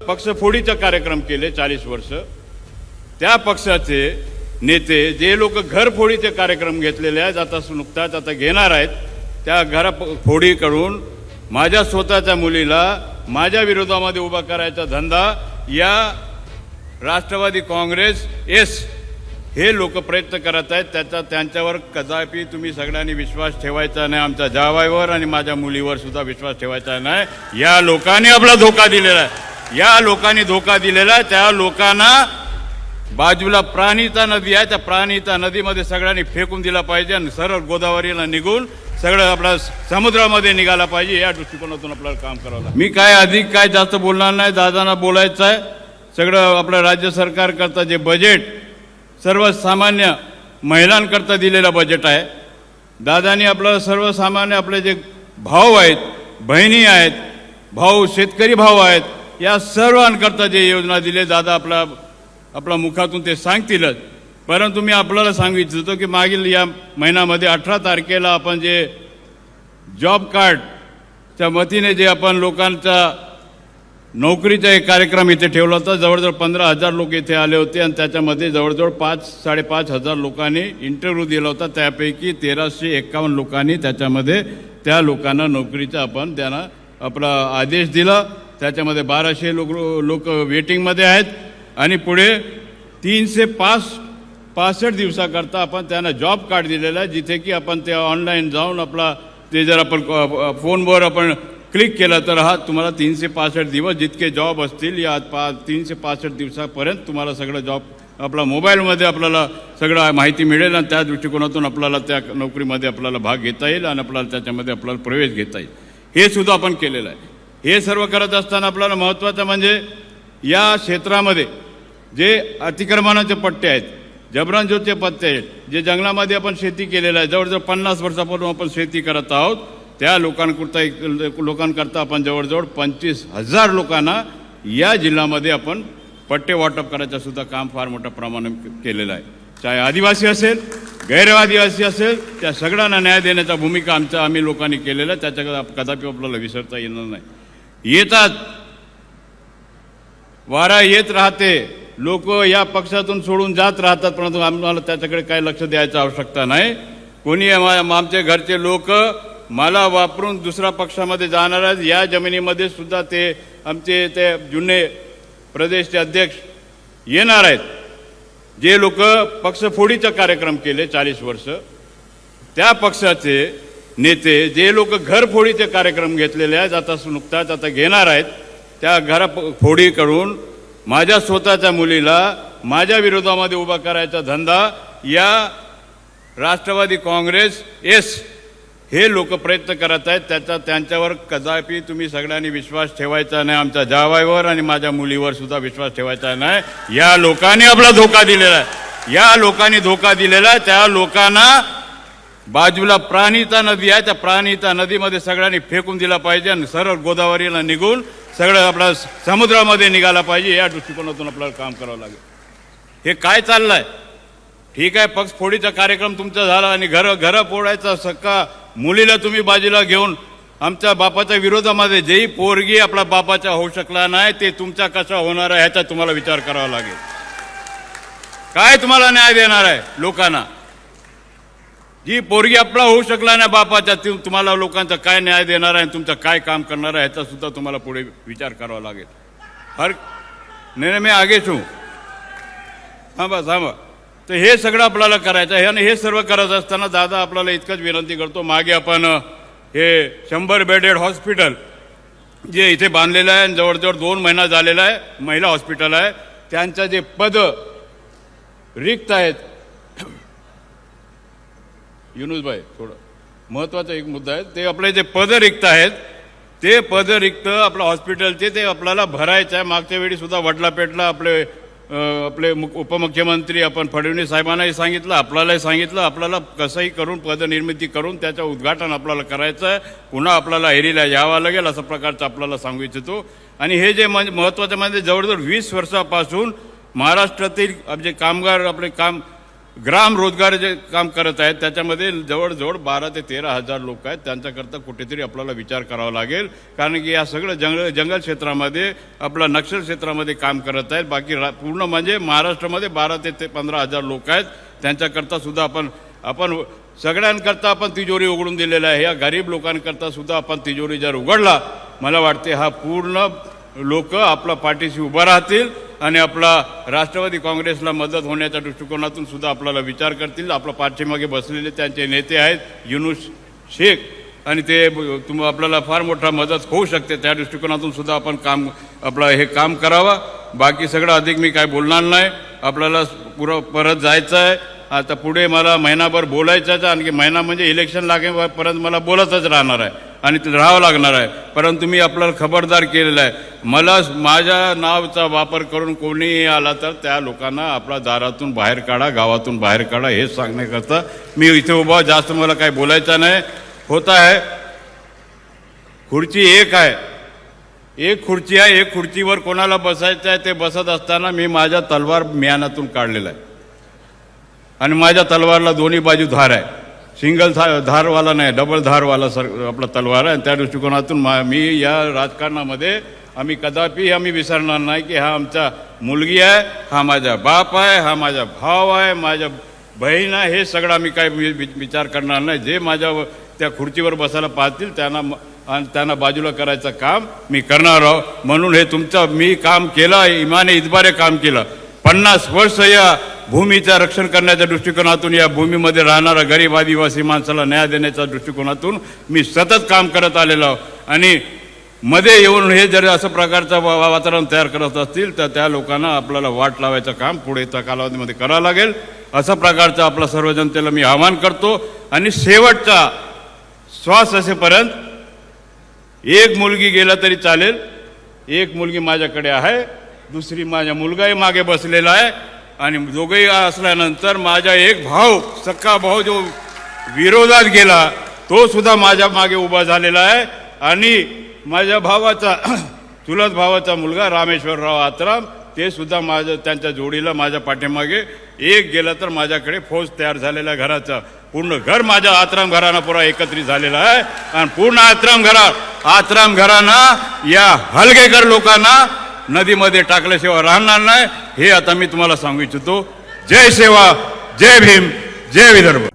पक्षफोडीचा कार्यक्रम केले चाळीस वर्ष. त्या पक्षाचे नेते जे लोक घरफोडीचे कार्यक्रम घेतलेले आहेत आता नुकताच आता घेणार आहेत त्या घर फोडीकडून माझ्या स्वतःच्या मुलीला माझ्या विरोधामध्ये उभा करायचा धंदा या राष्ट्रवादी काँग्रेस एस हे लोक प्रयत्न करत आहेत. त्याचा त्यांच्यावर कदापि तुम्ही सगळ्यांनी विश्वास ठेवायचा नाही आमच्या जावाईवर आणि माझ्या मुलीवर सुद्धा विश्वास ठेवायचा नाही. या लोकांनी आपला धोका दिलेला आहे. या लोकांनी धोका दिलेला आहे. त्या लोकांना बाजूला प्राणीता नदी आहे. त्या प्राणीता नदीमध्ये सगळ्यांनी फेकून दिला पाहिजे आणि सरळ गोदावरीला निघून सगळं आपला समुद्रामध्ये निघाला पाहिजे. या दृष्टिकोनातून आपल्याला काम करावं मी काय अधिक काय जास्त बोलणार नाही. दादांना बोलायचं आहे. सगळं आपलं राज्य सरकारकरता जे बजेट सर्वसामान्य महिलांकरता दिलेलं बजेट आहे. दादानी आपलं सर्वसामान्य आपले जे भाऊ आहेत बहिणी आहेत भाऊ शेतकरी भाऊ आहेत या सर्वांकरता जे योजना दिले दादा आपला आपल्या मुखातून ते सांगतीलच. परंतु मी आपल्याला सांगू इच्छितो की मागील या महिन्यामध्ये अठरा तारखेला आपण जे जॉब कार्डच्या वतीने जे आपण लोकांचा नोकरीचा एक कार्यक्रम इथे ठेवला होता जवळजवळ पंधरा हजार लोक इथे आले होते आणि त्याच्यामध्ये जवळजवळ पाच साडेपाच हजार लोकांनी इंटरव्ह्यू दिला होता. त्यापैकी तेराशे एक्कावन्न लोकांनी त्याच्यामध्ये त्या लोकांना नोकरीचा आपण त्यांना आपला आदेश दिला. त्याच्यामध्ये बाराशे लोक लोक वेटिंगमध्ये आहेत. आणि पुढे तीनशे पाच पासष्ट दिवसाकरता आपण त्यांना जॉब कार्ड दिलेला आहे जिथे की आपण ते ऑनलाईन जाऊन आपला ते जर आपण फोनवर आपण क्लिक केलं तर हा तुम्हाला तीनशे पासष्ट दिवस जितके जॉब असतील या पा तीनशे पासष्ट दिवसापर्यंत तुम्हाला सगळं जॉब आपला मोबाईलमध्ये आपल्याला सगळं माहिती मिळेल आणि त्या दृष्टिकोनातून आपल्याला त्या नोकरीमध्ये आपल्याला भाग घेता येईल आणि आपल्याला त्याच्यामध्ये आपल्याला प्रवेश घेता येईल. हे सुद्धा आपण केलेलं आहे. हे सर्व करत असताना आपल्याला महत्त्वाचं म्हणजे या क्षेत्रामध्ये जे अतिक्रमणाचे पट्टे आहेत जबरांजोचे पत्ते आहेत जे जंगलामध्ये आपण शेती केलेलं आहे जवळजवळ पन्नास वर्षापासून आपण शेती करत आहोत त्या लोकांकरता एक लोकांकरता आपण जवळजवळ पंचवीस हजार लोकांना या जिल्ह्यामध्ये आपण पट्टे वाटप करायचं सुद्धा काम फार मोठ्या प्रमाणात केलेलं आहे. चाहे आदिवासी असेल गैर आदिवासी असेल त्या सगळ्यांना न्याय देण्याचा भूमिका आमच्या आम्ही लोकांनी केलेला आहे त्याच्याकडे कदापि आपल्याला विसरता येणार नाही. येतात. वारा येत राहते. लोक या पक्षातून सोडून जात राहतात परंतु आम्हाला त्याच्याकडे काही लक्ष द्यायची आवश्यकता नाही. कोणी आमचे घरचे लोक मला वापरून दुसऱ्या पक्षामध्ये जाणार आहेत या जमिनीमध्ये सुद्धा ते आमचे ते जुने प्रदेशचे अध्यक्ष येणार आहेत. जे लोक पक्षफोडीचा कार्यक्रम केले चाळीस वर्ष त्या पक्षाचे नेते जे लोक घरफोडीचे कार्यक्रम घेतलेले आहेत आता नुकताच आता घेणार आहेत त्या घर करून माझ्या स्वतःच्या मुलीला माझ्या विरोधामध्ये उभा करायचा धंदा या राष्ट्रवादी काँग्रेस एस हे लोक प्रयत्न करत आहेत. त्याचा त्यांच्यावर कदापि तुम्ही सगळ्यांनी विश्वास ठेवायचा नाही आमच्या जावाईवर आणि माझ्या मुलीवर सुद्धा विश्वास ठेवायचा नाही. या लोकांनी आपला धोका दिलेला आहे. या लोकांनी धोका दिलेला आहे. त्या लोकांना बाजूला प्राणीचा नदी आहे त्या प्राणीचा नदीमध्ये सगळ्यांनी फेकून दिला पाहिजे आणि सरळ गोदावरीला निघून सगळं आपला समुद्रामध्ये निघाला पाहिजे या दृष्टिकोनातून आपल्याला काम करावं लागेल. हे काय चाललंय? ठीक आहे पक्ष फोडीचा कार्यक्रम तुमचा झाला आणि घर घरं फोडायचा सक्का मुलीला तुम्ही बाजूला घेऊन आमच्या बापाच्या विरोधामध्ये जेही पोरगी आपला बापाचा होऊ शकला नाही ते तुमचा कसा होणार आहे ह्याचा तुम्हाला विचार करावा लागेल. काय तुम्हाला न्याय देणार आहे लोकांना? जी पोरगी आपला होऊ शकला ना बापाच्या ती तुम्हाला लोकांचा काय न्याय देणार आहे तुमचं काय काम करणार आहे ह्याचा सुद्धा तुम्हाला पुढे विचार करावा लागेल. हर नाही नाही, मी आगेच छू थांबा थांबा. तर हे सगळं आपल्याला करायचं आहे आणि हे सर्व करत असताना दादा आपल्याला इतकंच विनंती करतो मागे आपण हे शंभर बेडेड हॉस्पिटल जे इथे बांधलेलं आहे आणि जवळजवळ दोन महिना झालेला आहे महिला हॉस्पिटल आहे त्यांचं जे पद रिक्त आहेत युनुसभाई थोडं महत्त्वाचा एक मुद्दा आहे. ते आपले जे पद रिक्त आहेत ते पद रिक्त आपलं हॉस्पिटलचे ते आपल्याला भरायचं आहे. मागच्या वेळी सुद्धा वडला पेटला आपले आपले मुख- उपमुख्यमंत्री आपण फडणवीस साहेबांनाही सांगितलं आपल्यालाही सांगितलं आपल्याला कसंही करून पदनिर्मिती करून त्याचं उद्घाटन आपल्याला करायचं आहे. पुन्हा आपल्याला एरीला यावं लागेल असं प्रकारचं आपल्याला सांगू इच्छितो. आणि हे जे म्हणजे महत्त्वाचं म्हणजे जवळजवळ वीस वर्षापासून महाराष्ट्रातील जे कामगार आपले काम ग्राम रोजगार जे काम करत आहेत त्याच्यामध्ये जवळजवळ बारा ते तेरा हजार लोक आहेत. त्यांच्याकरता कुठेतरी आपल्याला विचार करावा लागेल. कारण की या सगळं जंगल जंगल क्षेत्रामध्ये आपला नक्षल क्षेत्रामध्ये काम करत आहेत. बाकी रा पूर्ण म्हणजे महाराष्ट्रामध्ये बारा ते ते पंधरा हजार लोक आहेत. त्यांच्याकरता सुद्धा आपण आपण सगळ्यांकरता आपण तिजोरी उघडून दिलेलं आहे. या गरीब लोकांकरता सुद्धा आपण तिजोरी जर उघडला मला वाटते हा पूर्ण लोक आपल्या पाठीशी उभं राहतील. आणि आपला राष्ट्रवादी काँग्रेसला मदत होण्याच्या दृष्टिकोनातून सुद्धा आपल्याला विचार करतील. आपल्या पाठीमागे बसलेले त्यांचे नेते आहेत युनुस शेख. आणि ते तुम आपल्याला फार मोठा मदत होऊ शकते. त्या दृष्टिकोनातून सुद्धा आपण काम आपलं हे काम करावं. बाकी सगळं अधिक मी काय बोलणार नाही. आपल्याला पुरं परत जायचं आहे. आता पुढे मला महिनाभर बोलायचंच आणखी महिना म्हणजे इलेक्शन लागेपर्यंत मला बोलतच राहणार आहे. आणि ते राहावं लागणार आहे. परंतु मी आपल्याला खबरदार केलेलं आहे. मला माझ्या नावचा वापर करून कोणीही आला तर त्या लोकांना आपल्या दारातून बाहेर काढा गावातून बाहेर काढा हेच सांगण्याकरता मी इथे उभा जास्त मला काही बोलायचं नाही. होत आहे. खुर्ची एक आहे. एक खुर्ची आहे. एक खुर्चीवर कोणाला बसायचं आहे ते बसत असताना मी माझ्या तलवार म्यानातून काढलेला आहे. आणि माझ्या तलवारला दोन्ही बाजू धार आहे. सिंगल धा धारवाला नाही डबल धारवाला सर आपला तलवार आहे. आणि त्या दृष्टिकोनातून मा मी या राजकारणामध्ये आम्ही कदापि आम्ही विसरणार नाही की हा आमचा मुलगी आहे हा माझा बाप आहे हा माझा भाव आहे माझ्या बहीण आहे हे सगळं आम्ही काय वि- विचार करणार नाही. जे माझ्या त्या खुर्चीवर बसायला पाहतील त्यांना आणि त्यांना बाजूला करायचं काम मी करणार आहो. म्हणून हे तुमचं मी काम केलं इमाने इतबारे काम केलं. पन्नास वर्ष या भूमीचं रक्षण करण्याच्या दृष्टिकोनातून या भूमीमध्ये राहणारा गरीब आदिवासी माणसाला न्याय देण्याच्या दृष्टिकोनातून मी सतत काम करत आलेलो आहो. आणि मध्ये येऊन हे जर असं प्रकारचं वा- वा- वातावरण तयार करत असतील तर त्या लोकांना आपल्याला वाट लावायचं काम पुढे त्या कालावधीमध्ये करावं लागेल. अशा प्रकारचं आपलं सर्व जनतेला मी आवाहन करतो. आणि शेवटचा श्वास असेपर्यंत एक मुलगी गेला तरी चालेल. एक मुलगी माझ्याकडे आहे. दुसरी माझ्या मुलगाही मागे बसलेला आहे. आणि दोघंही असल्यानंतर माझा एक भाऊ सक्का भाऊ जो विरोधात गेला तो सुद्धा माझ्या मागे उभा झालेला आहे. आणि माझ्या भावाचा चुलत भावाचा मुलगा रामेश्वरराव आत्राम ते सुद्धा माझ्या त्यांच्या जोडीला माझ्या पाठीमागे. एक गेला तर माझ्याकडे फौज तयार झालेला घराचा. पूर्ण घर माझ्या आत्राम घराना पुरा एकत्रित झालेला आहे. आणि पूर्ण आत्राम घरा आत्राम घराना या हलगेकर लोकांना नदीमध्ये टाकल्याशिवाय राहणार नाही. हे आता मी तुम्हाला सांगू इच्छितो. जय सेवा जय भीम जय विदर्भ.